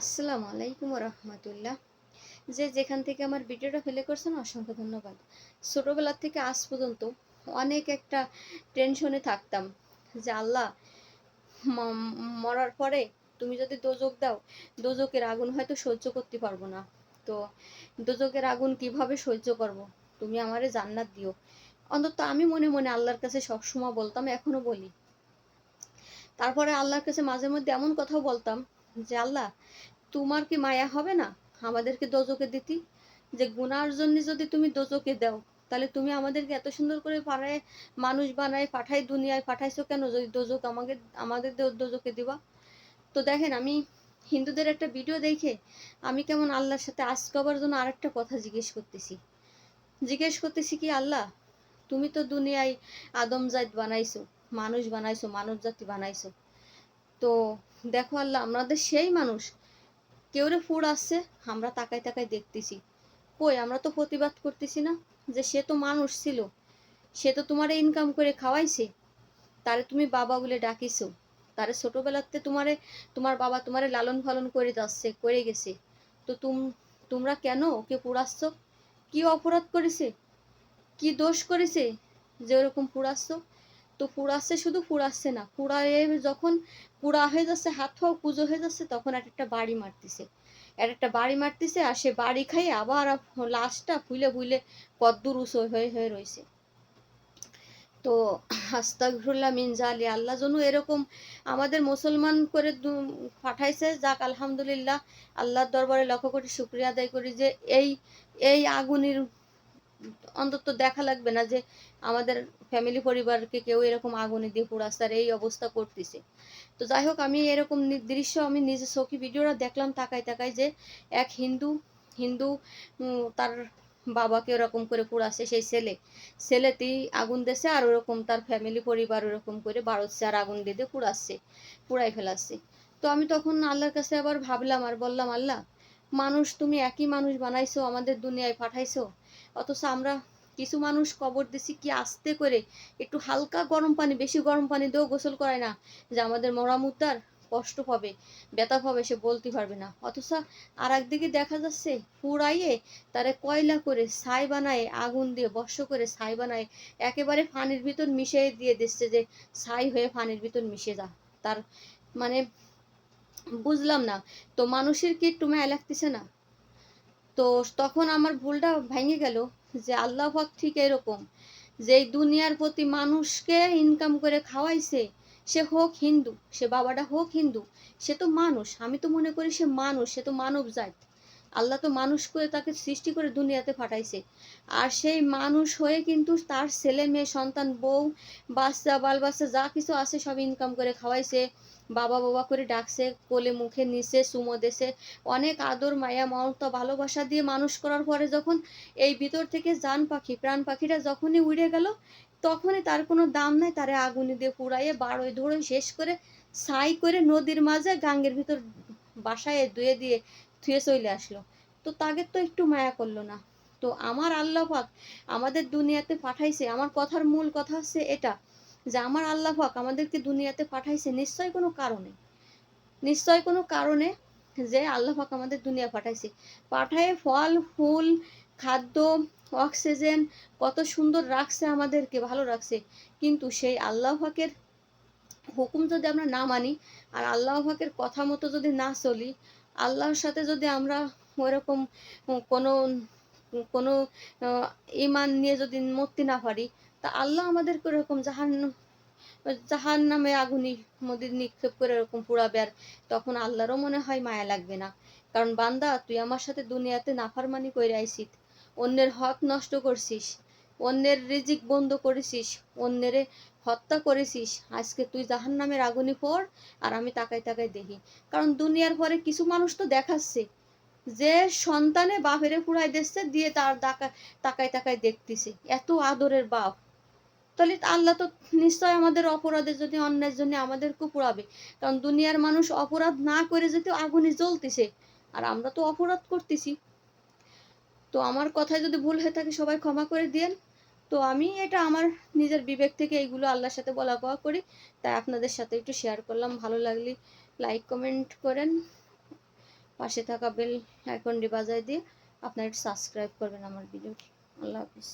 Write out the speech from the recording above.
আসসালামু আলাইকুম রহমতুল্লাহ যে যেখান থেকে আমার ভিডিওটা ফেলে করছেন, অসংখ্য ধন্যবাদ। ছোটোবেলা থেকে আজ পর্যন্ত অনেক একটা টেনশনে থাকতাম যে, আল্লাহ মরার পরে তুমি যদি দোজক দাও, দোজকের আগুন হয়তো সহ্য করতে পারব না। তো দোজকের আগুন কীভাবে সহ্য করব? তুমি আমারে জান্নাত দিও। অন্তত আমি মনে মনে আল্লাহর কাছে সবসময় বলতাম, এখনও বলি। তারপরে আল্লাহর কাছে মাঝে মধ্যে এমন কথাও বলতাম যে আল্লাহ, তোমার কি মায়া হবে না? আমাদেরকে দোজকে দিতি। যে গুনার জন্য যদি তুমি দোজকে দাও, তাহলে তুমি আমাদেরকে এত সুন্দর করে পাড়ায়, মানুষ বানায় পাঠাই দুনিয়ায় পাঠাইছো কেন? যদি দোজক আমাকে, আমাদের দোজকে দিবা। তো দেখেন, আমি হিন্দুদের একটা ভিডিও দেখে আমি কেমন আল্লাহর সাথে আজ কবার জন্য আরেকটা কথা জিজ্ঞেস করতেছি। জিজ্ঞেস করতেছি কি, আল্লাহ, তুমি তো দুনিয়ায় আদম জাত বানাইছো, মানুষ বানাইছো, মানব জাতি বানাইছো। তো দেখো আল্লাহ আমাদের সেই মানুষ। কেউ রে ফুড আসছে, আমরা তাকাই তাকাই দেখতেছি। কই, আমরা তো প্রতিবাদ করতেছি না যে সে তো মানুষ ছিল। সে তো তোমারে ইনকাম করে খাওয়াইছে। তারে তুমি বাবা বলে ডাকিছো। তারে ছোটবেলাতে তোমারে, তোমার বাবা তোমারে লালন পালন করে যাচ্ছে, করে গেছে। তো তুম, তোমরা কেন ওকে পুরাচ্ছ কি অপরাধ করেছে? কি দোষ করেছে যে ওরকম পুরাচ্ছ তো পুরাচ্ছে শুধু পুরাচ্ছে না পুরায়ে যখন পুরা হয়ে যাচ্ছে, হাত পাও পুজো হয়ে যাচ্ছে, তখন এক একটা বাড়ি মারতেছে। এক একটা বাড়ি মারতেছে, আর সে বাড়ি খাইয়ে আবার লাশটা ফুলে ফুলে কদ্দুর উঁচু হয়ে হয়ে রয়েছে তো আস্তাগফিরুল্লাহ মিন জালি, আল্লাহ যেন এরকম আমাদের মুসলমান করে পাঠাইছে, যাক আলহামদুলিল্লাহ, আল্লাহর দরবারে লক্ষ্য কোটি শুক্রিয়া আদায় করি যে এই এই আগুনের অন্তত দেখা লাগবে না যে আমাদের ফ্যামিলি পরিবারকে কেউ এরকম আগুনে দিয়ে আর এই অবস্থা করতেছে। তো যাই হোক, আমি এরকম দৃশ্য আমি নিজে চোখে ভিডিওটা দেখলাম তাকাই তাকাই যে এক হিন্দু হিন্দু তার বাবাকে ওরকম করে পোড়াচ্ছে, সেই ছেলে। ছেলেতেই আগুন দিয়েছে আর ওরকম তার ফ্যামিলি পরিবার ওরকম করে বাড়ছে আর আগুন দিয়ে দিয়ে পুড়াচ্ছে পুড়াই ফেলাচ্ছে। তো আমি তখন আল্লাহর কাছে আবার ভাবলাম আর বললাম, আল্লাহ, মানুষ তুমি একই মানুষ বানাইছো, আমাদের দুনিয়ায় পাঠাইছো অথচ আমরা কিছু মানুষ কবর দিছি কি আস্তে করে একটু হালকা গরম পানি, বেশি গরম পানি দিয়েও গোসল করায় না, যে আমাদের মরামুদ্দার কষ্ট পাবে, ব্যথা পাবে, সে বলতে পারবে না। অথচ আর একদিকে দেখা যাচ্ছে পুরাইয়ে তারে কয়লা করে ছাই বানায় আগুন দিয়ে বর্ষ করে ছাই বানায় একেবারে পানির ভিতর মিশিয়ে দিয়ে দিচ্ছে যে ছাই হয়ে পানির ভিতর মিশে যা। তার মানে বুঝলাম না, তো মানুষের কি একটু মায়া লাগতেছে না? তো তখন আমার ভুলটা ভেঙে গেল যে আল্লাহ পাক ঠিক এরকম। যে এই দুনিয়ার প্রতি মানুষকে ইনকাম করে খাওয়াইছে, সে হোক হিন্দু, সে বাবাটা হোক হিন্দু, সে তো মানুষ। আমি তো মনে করি সে মানুষ, সে তো মানব জাত আল্লাহ তো মানুষ করে তাকে সৃষ্টি করে দুনিয়াতে পাঠাইছে। আর সেই মানুষ হয়ে কিন্তু তার ছেলে, মেয়ে, সন্তান, বউ, বাচ্চা, বাল বাচ্চা যা কিছু আছে সব ইনকাম করে খাওয়াইছে, বাবা বাবা করে ডাকছে, কোলে মুখে নিছে, চুমো দেশে অনেক আদর, মায়া, মমতা, ভালোবাসা দিয়ে মানুষ করার পরে যখন এই ভিতর থেকে জান পাখি, প্রাণ পাখিটা যখনই উড়ে গেল, তখনই তার কোনো দাম নাই। তারে আগুনে দিয়ে পুড়াইয়ে, বারোয় ধরে শেষ করে ছাই করে নদীর মাঝে গাঙ্গের ভিতর বাসায় ধুয়ে দিয়ে থুয়ে চলে আসলো। তো তাকে তো একটু মায়া করল না। তো আমার আল্লাহ পাক আমাদের দুনিয়াতে পাঠাইছে, আমার কথার মূল কথা হচ্ছে এটা, যে আমার আল্লাহ পাক আমাদেরকে দুনিয়াতে পাঠাইছে নিশ্চয় কোনো কারণে। নিশ্চয় কোনো কারণে যে আল্লাহ পাক আমাদের দুনিয়া পাঠাইছে। পাঠায় ফল, ফুল, খাদ্য, অক্সিজেন কত সুন্দর রাখছে আমাদেরকে, ভালো রাখছে। কিন্তু সেই আল্লাহ পাকের হুকুম যদি আমরা না মানি, আর আল্লাহ পাকের কথা মতো যদি না চলি আল্লাহর সাথে যদি আমরা ওইরকম কোনো কোনো ইমান নিয়ে যদি মরতে না পারি, তা আল্লাহ আমাদেরকে ওরকম জাহান জাহান নামে আগুনি মধ্যে নিক্ষেপ করে এরকম পুড়াবে আর তখন আল্লাহরও মনে হয় মায়া লাগবে না। কারণ বান্দা, তুই আমার সাথে দুনিয়াতে নাফারমানি করে আইছিস অন্যের হক নষ্ট করছিস অন্যের রিজিক বন্ধ করেছিস, অন্যের হত্যা করেছিস, আজকে তুই জাহান নামের আগুনি পড় আর আমি তাকাই তাকাই দেখি। কারণ দুনিয়ার পরে কিছু মানুষ তো দেখাচ্ছে, যে সন্তানে বাপেরে পুড়াই দিচ্ছে, দিয়ে তার দাকা তাকাই তাকাই দেখতেছে। এত আদরের বাপ। তাহলে আল্লাহ তো নিশ্চয় আমাদের অপরাধের যদি অন্যের জন্য আমাদেরকেও পুড়াবে কারণ দুনিয়ার মানুষ অপরাধ না করে যদি আগুনে জ্বলতেছে, আর আমরা তো অপরাধ করতেছি। তো আমার কথায় যদি ভুল হয়ে থাকে, সবাই ক্ষমা করে দিয়েন। তো আমি এটা আমার নিজের বিবেক থেকে এইগুলো আল্লাহর সাথে বলা কওয়া করি। তাই আপনাদের সাথে একটু শেয়ার করলাম। ভালো লাগলে লাইক কমেন্ট করেন। পাশে থাকা বেল আইকনটি বাজায় দিয়ে আপনারা একটু সাবস্ক্রাইব করবেন আমার ভিডিওটি আল্লাহ হাফিজ।